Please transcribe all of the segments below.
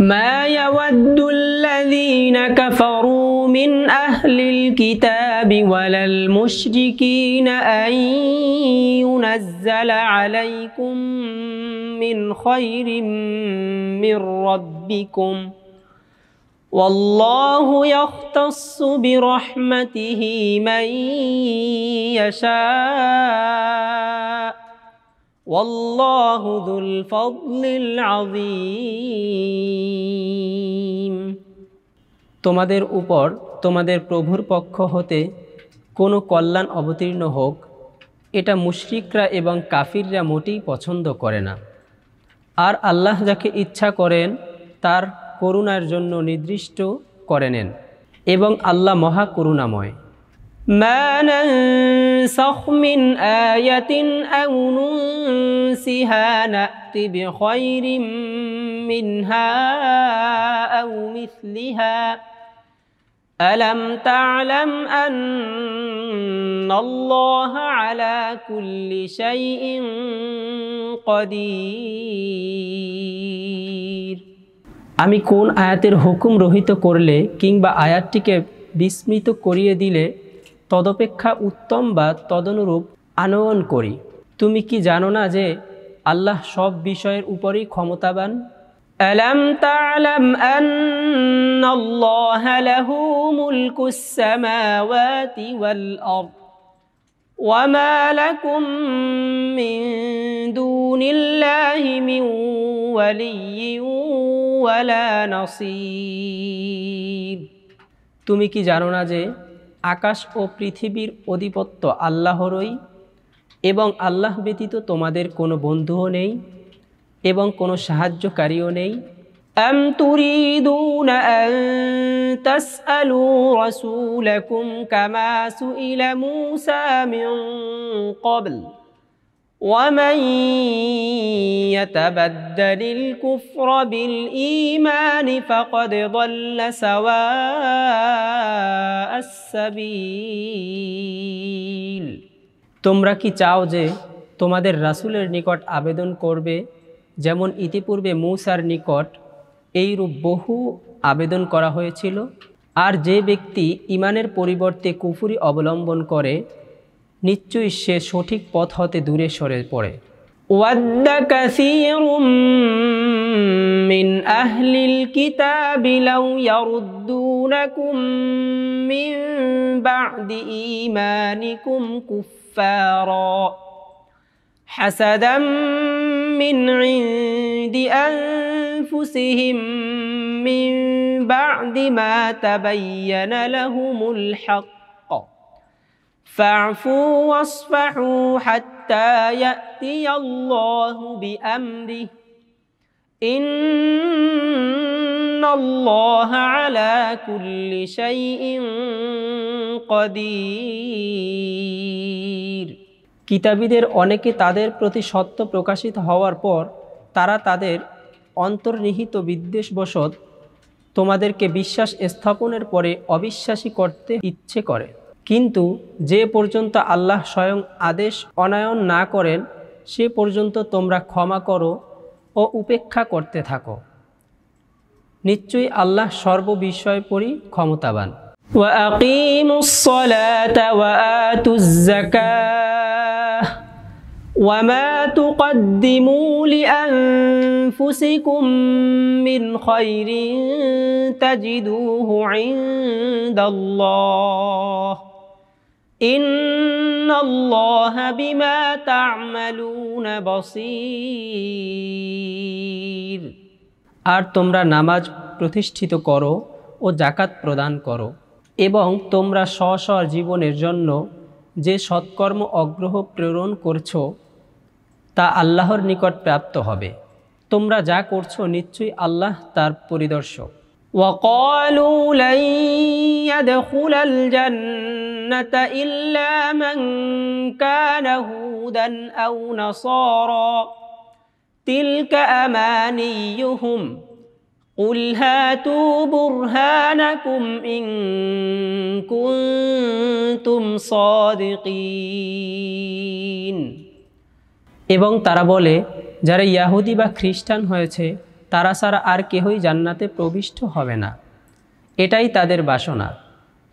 ما يود الذين كفروا من أهل الكتاب ولا المشركين أن ينزل عليكم من خير من ربكم والله يختص برحمته من يشاء والله ذو الفضل العظيم তোমাদের উপর তোমাদের প্রভুর পক্ষ হতে কোনো কল্যাণ অবতীর্ণ হোক এটা মুশরিকরা এবং কাফিররা মোটেই পছন্দ করে না আর আল্লাহ যাকে ইচ্ছা করেন তার করুণার জন্য নির্দিষ্ট করে নেন এবং আল্লাহ মহা করুণাময় ما ننسخ من آية أو ننسها نأت بخير منها أو مثلها ألم تعلم أن الله على كل شيء قدير আমি কোন আয়াতের হুকুম রহিত করলে কিংবা আয়াতটিকে বিস্মৃত করিয়ে দিলে তদপেক্ষা উত্তম বা তদনুরূপ আনয়ন করি তুমি কি জানো না যে আল্লাহ সব বিষয়ের উপরই ক্ষমতাবান ألم تعلم أن الله له ملك السماوات والأرض وما لكم من دون الله من ولي ولا نصير তুমি কি জানো না যে আকাশ ও পৃথিবীর অধিপত্য আল্লাহরই এবং আল্লাহ ব্যতীত তোমাদের কোনো বন্ধুও নেই এবং কোনো সাহায্যকারীও নেই أم تريدون أن تسألوا رسولكم كما سئل موسى من قبل ومن يتبدل الكفر بالإيمان فقد ضل سواء السبيل তোমরা কি চাও যে তোমাদের রাসূলের নিকট আবেদন করবে যেমন ইতিপূর্বে মূসার নিকট এইরূপ বহু আবেদন করা হয়েছিল আর যে ব্যক্তি ইমানের পরিবর্তে কুফুরি অবলম্বন করে নিশ্চয়ই সে সঠিক পথ হতে দূরে সরে পড়ে। ওয়াদ্দ কাসীরুম মিন আহলিল কিতাবি লাউ ইয়ারুদ্দুনাকুম মিন বা'দি ঈমানিকুম কুফফারা। হাসাদাম মিন ইনদি আনফুসিহিম মিন বা'দি মা তাবায়্যানা লাহুমুল হক। فاعفوا واصفحوا حتى يأتي الله بأمره إن الله على كل شيء قدير কিতাবীদের অনেকে তাদের প্রতি সত্য প্রকাশিত হওয়ার পর তারা তাদের অন্তর্নিহিত বিদ্বেষবশত তোমাদেরকে বিশ্বাস স্থাপনের পরে অবিশ্বাসী করতে ইচ্ছে করে কিন্তু যে পর্যন্ত আল্লাহ স্বয়ং আদেশ অনায়ন না করেন সে পর্যন্ত তোমরা ক্ষমা করো ও উপেক্ষা করতে থাকো নিশ্চয়ই আল্লাহ সর্ববিষয় পরি ক্ষমতাবান وأقيموا الصلاة وآتوا الزكاة وما تقدموا لأنفسكم من خير تجدوه عند الله إن الله بما تعملون بصير আর তোমরা নামাজ প্রতিষ্ঠিত করো ও জাকাত প্রদান করো এবং তোমরা স্ব স্ব জীবনের জন্য যে সৎকর্ম অগ্রহ প্রেরণ করছো তা আল্লাহর নিকট প্রাপ্ত হবে তোমরা যা করছো নিশ্চয়ই আল্লাহ তার পরিদর্শক وقالوا لن يدخل الجنة إلا من كان هودا أو نصارى تلك أمانيهم قل هاتوا برهانكم إن كنتم صادقين এবং তারা বলে যারা ইয়াহুদি বা খ্রিস্টান হয়েছে তারা ছাড়া আর কেহই জান্নাতে প্রবিষ্ট হবে না এটাই তাদের বাসনা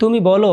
তুমি বলো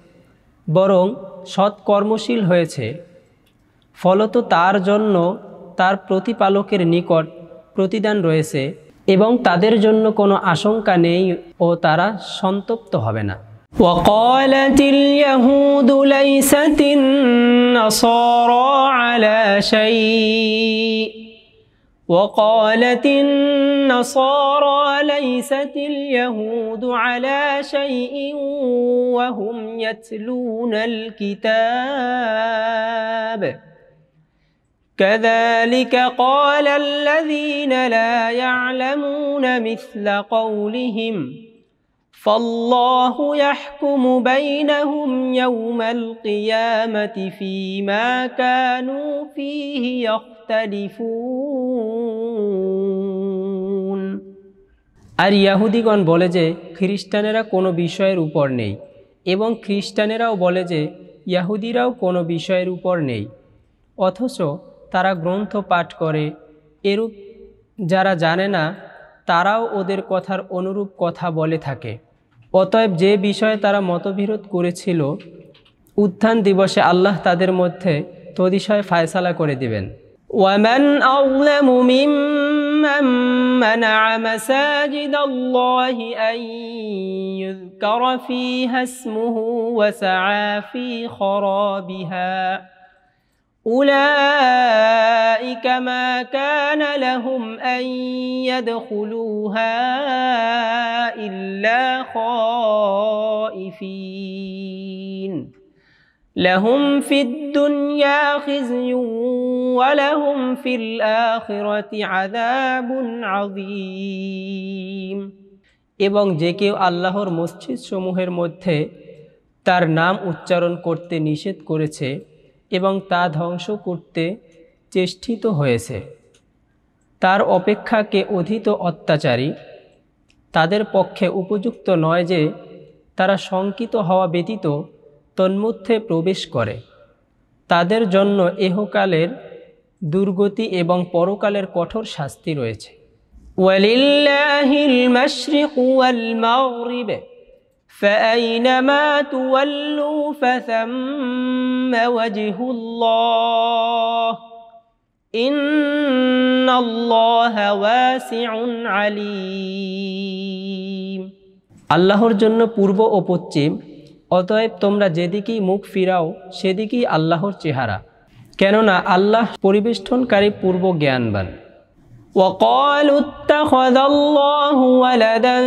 বরং সৎ কর্মশীল হয়েছে ফলত তার জন্য তার প্রতিপালকের নিকট প্রতিদান রয়েছে এবং তাদের জন্য কোনো আশঙ্কা নেই ও তারা সন্তপ্ত হবে না وقالت اليهود ليست النصارى على شيء وقالت النصارى ليست اليهود على شيء وهم يتلون الكتاب. كذلك قال الذين لا يعلمون مثل قولهم فالله يحكم بينهم يوم القيامة فيما كانوا فيه يختلفون. আর ইয়াহুদিগণ বলে যে, খ্রিস্টানেরা কোনো বিষয়ের উপর নেই, এবং খ্রিস্টানেরাও বলে যে, ইয়াহুদিরাও কোনো বিষয়ের উপর নেই। অথচ তারা গ্রন্থ পাঠ করে, এরূপ যারা জানে না, তারাও ওদের কথার অনুরূপ কথা বলে থাকে। অতএব যে বিষয়ে তারা মতবিরোধ করেছিল, উত্থান দিবসে আল্লাহ তাদের মধ্যে তদিশয় ফায়সালা করে দিবেন। ওয়াম্যান ممن منع مساجد الله أن يذكر فيها اسمه وسعى في خرابها أولئك ما كان لهم أن يدخلوها إلا خائفين لهم في الدنيا خزي ولهم في الآخرة عذاب عظيم এবং যে কেউ আল্লাহর মসজিদ সমূহের মধ্যে তার নাম উচ্চারণ করতে নিষেধ করেছে এবং তা ধ্বংস করতে চেষ্টিত হয়েছে তার অপেক্ষাকে অধীত অত্যাচারী তাদের পক্ষে উপযুক্ত নয় যে তারা শঙ্কিত হওয়া ব্যতীত তন্মধ্যে প্রবেশ করে তাদের জন্য এহকালের দুর্গতি এবং পরকালের কঠোর শাস্তি রয়েছে ওয়ালিল্লাহিল মাশরিকু ওয়াল মাগরিব فأينما تولوا فثم وجه الله إن الله واسع عليم আল্লাহর জন্য পূর্ব ও পশ্চিম অতএব তোমরা যেদিকেই মুখ ফিরাও সেদিকেই আল্লাহর চেহারা কেননা আল্লাহ পরিবেষ্টনকারী পূর্ব জ্ঞানবান وقالوا اتخذ الله ولدا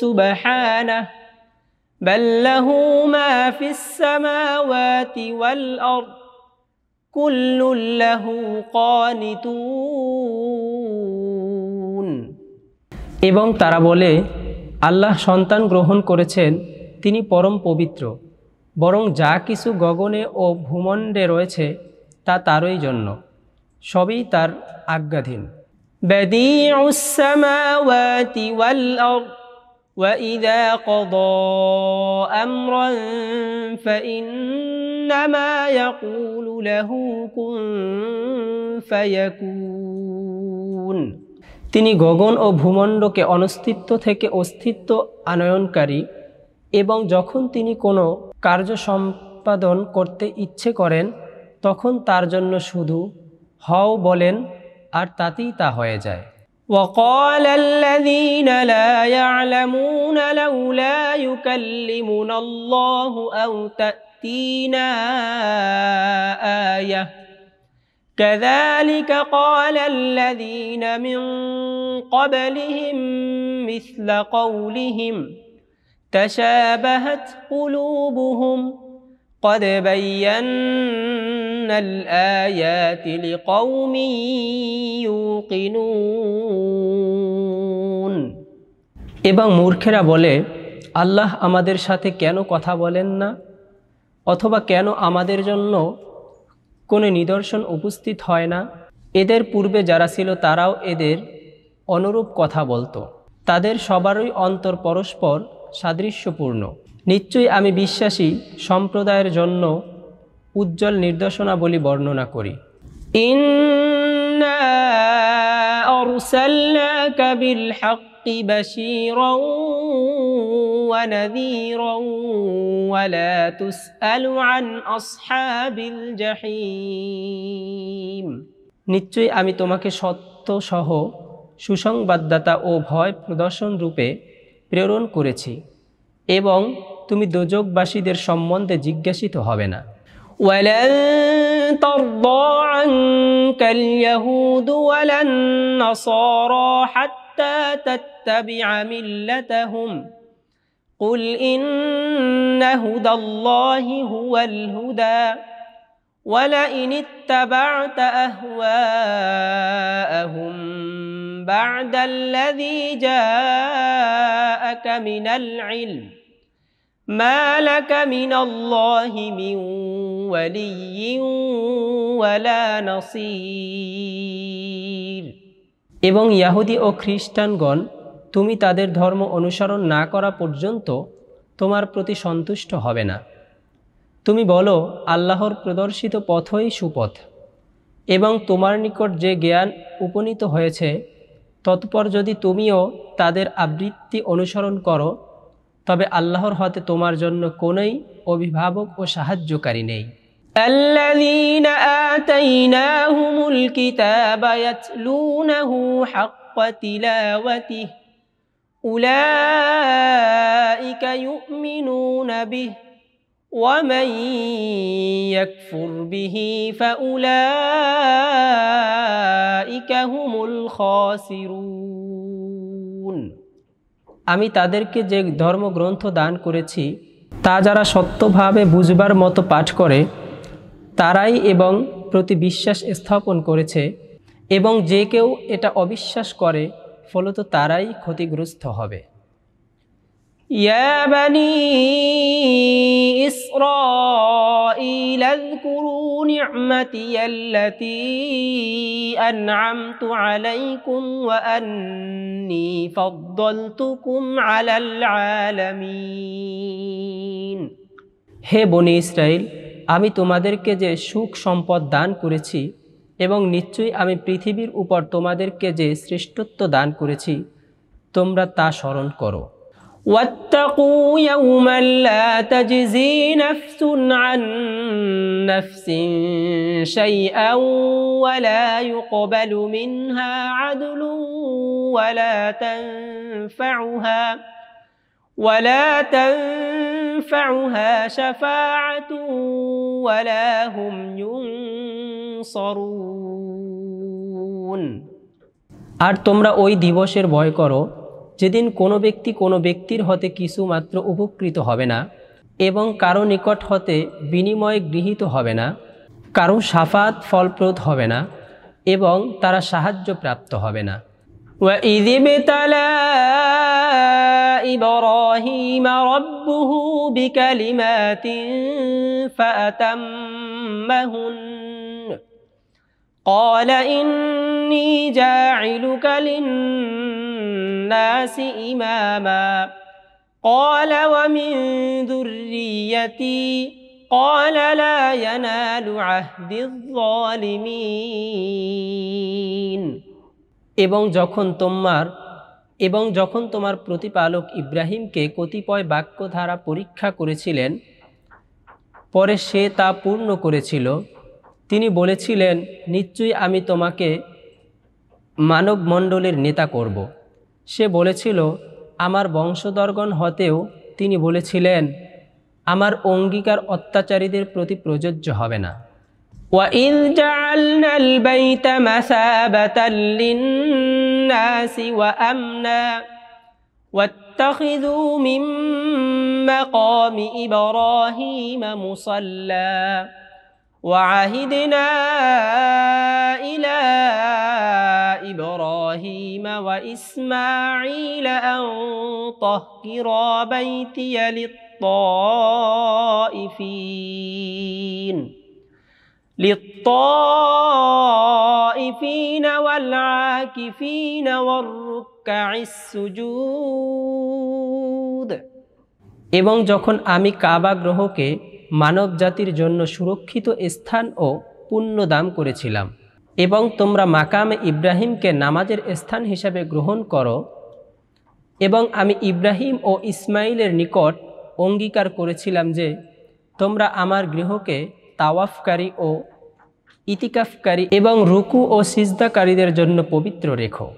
سبحانه بل له ما في السماوات والأرض كل له قانتون এবং তারা বলে আল্লাহ সন্তান গ্রহণ করেছেন তিনি পরম পবিত্র বরং যা কিছু গগনে ও ভূমণ্ডে রয়েছে তা তারই জন্য সবই তার আজ্ঞাধীন بديع السماوات والأرض وإذا قضى أمرا فإنما يقول له كن فيكون তিনি গগন ও ভূমণ্ডকে অনস্তিত্ব থেকে অস্তিত্ব আনয়নকারী এবং যখন তিনি কোনো কার্য সম্পাদন করতে ইচ্ছে করেন তখন তার জন্য শুধু হও বলেন আর তাতেই তা হয়ে যায় وقال الذين لا يعلمون لولا يكلمنا الله أو تأتينا آية كذلك قال الذين من قبلهم مثل قولهم تشابهت قلوبهم قد بينا الآيات لقوم يوقنون এবং মূর্খেরা বলে আল্লাহ আমাদের সাথে কেন কথা বলেন না অথবা কেন আমাদের জন্য কোনো নিদর্শন উপস্থিত হয় না এদের পূর্বে যারা ছিল তারাও এদের অনুরূপ কথা বলতো তাদের সবারই অন্তর পরস্পর সাদৃশ্যপূর্ণ। নিশ্চয়ই আমি বিশ্বাসী, সম্প্রদায়ের জন্য উজ্জ্বল নির্দেশনা বলি বর্ণনা করি। নিশ্চয়ই আমি তোমাকে সত্য সহ সুসংবাদদাতা ও ভয় প্রদর্শন রূপে প্রেরণ করেছি এবং তুমি দোজকবাসীদের সম্বন্ধে জিজ্ঞাসিত হবে না ولن ترضى عنك اليهود ولا النصارى حتى تتبع ملتهم قل إن هدى الله هو الهدى ولئن اتبعت أهواءهم بعد الذي جاءك من العلم ما لك من الله من ولي ولا نصير এবং ইয়াহুদি ও খ্রিস্টানগণ তুমি তাদের ধর্ম অনুসরণ না করা পর্যন্ত তোমার প্রতি সন্তুষ্ট হবে না তুমি বলো আল্লাহর প্রদর্শিত পথই সুপথ এবং তোমার নিকট যে জ্ঞান উপনীত হয়েছে তৎপর যদি তুমিও তাদের আবৃত্তি অনুসরণ করো তবে আল্লাহর হতে তোমার জন্য কোনোই অভিভাবক ও সাহায্যকারী নেই الذين آتيناهم الكتاب يتلونه حق تلاوته أولئك يؤمنون به ومن يكفر به فأولئك هم الخاسرون আমি তাদেরকে যে ধর্মগ্রন্থ দান করেছি তা যারা সত্যভাবে বুঝবার মতো পাঠ করে তারাই এবং প্রতি বিশ্বাস স্থাপন করেছে এবং যে কেউ এটা অবিশ্বাস করে ফলত তারাই ক্ষতিগ্রস্ত হবে يا بني إسرائيل اذكروا نعمتي التي أنعمت عليكم وأني فضلتكم على العالمين হে বনি ইসরায়েল আমি তোমাদেরকে যে সুখ সম্পদ দান করেছি এবং নিশ্চয়ই আমি পৃথিবীর উপর তোমাদেরকে যে শ্রেষ্ঠত্ব দান করেছি তোমরা তা স্মরণ করো واتقوا يوما لا تجزي نفس عن نفس شيئا ولا يقبل منها عدل ولا تنفعها ولا تنفعها شفاعة ولا هم ينصرون আর তোমরা ওই দিবসের ভয় করো যেদিন কোনো ব্যক্তি কোনো ব্যক্তির হতে কিছু মাত্র উপকৃত হবে না এবং কারো নিকট হতে বিনিময়ে গৃহীত হবে না কারো সাফাত ফলপ্রদ হবে না এবং তারা সাহায্য প্রাপ্ত হবে না وَإِذِ ابْتَلَى إِبْرَاهِيمَ رَبُّهُ بِكَلِمَاتٍ فَأَتَمَّهُنَّ قَالَ إِنِّي جَاعِلُكَ لِلنَّاسِ إِمَامًا قَالَ وَمِن ذُرِّيَّتِي قَالَ لَا يَنَالُ عَهْدِ الظَّالِمِينَ এবং যখন তোমার এবং যখন তোমার প্রতিপালক ইব্রাহিমকে কতিপয় বাক্য দ্বারা পরীক্ষা করেছিলেন পরে সে তা পূর্ণ করেছিল তিনি বলেছিলেন নিশ্চয়ই আমি তোমাকে মানব মণ্ডলের নেতা করব। সে বলেছিল আমার বংশধরগণ হতেও তিনি বলেছিলেন আমার অঙ্গীকার অত্যাচারীদের প্রতি প্রযোজ্য হবে না وَإِذْ جَعَلْنَا الْبَيْتَ مَثَابَةً لِلنَّاسِ وَأَمْنًا وَاتَّخِذُوا مِن مَّقَامِ إِبْرَاهِيمَ مُصَلًّى وعهدنا إلى إبراهيم وإسماعيل أن طهرا بيتي للطائفين للطائفين والعاكفين والركع السجود এবং যখন আমি কাবা গ্রহকে মানব জাতির জন্য সুরক্ষিত স্থান ও পুণ্য দান করেছিলাম। এবং তোমরা মাকামে ইব্রাহিমকে নামাজের স্থান হিসাবে গ্রহণ করো। এবং আমি ইব্রাহিম ও ইসমাইলের নিকট অঙ্গীকার করেছিলাম যে, তোমরা আমার গৃহকে তাওয়াফকারী ও ইতিকাফকারী এবং রুকু ও সিজদাকারীদের জন্য পবিত্র রেখো।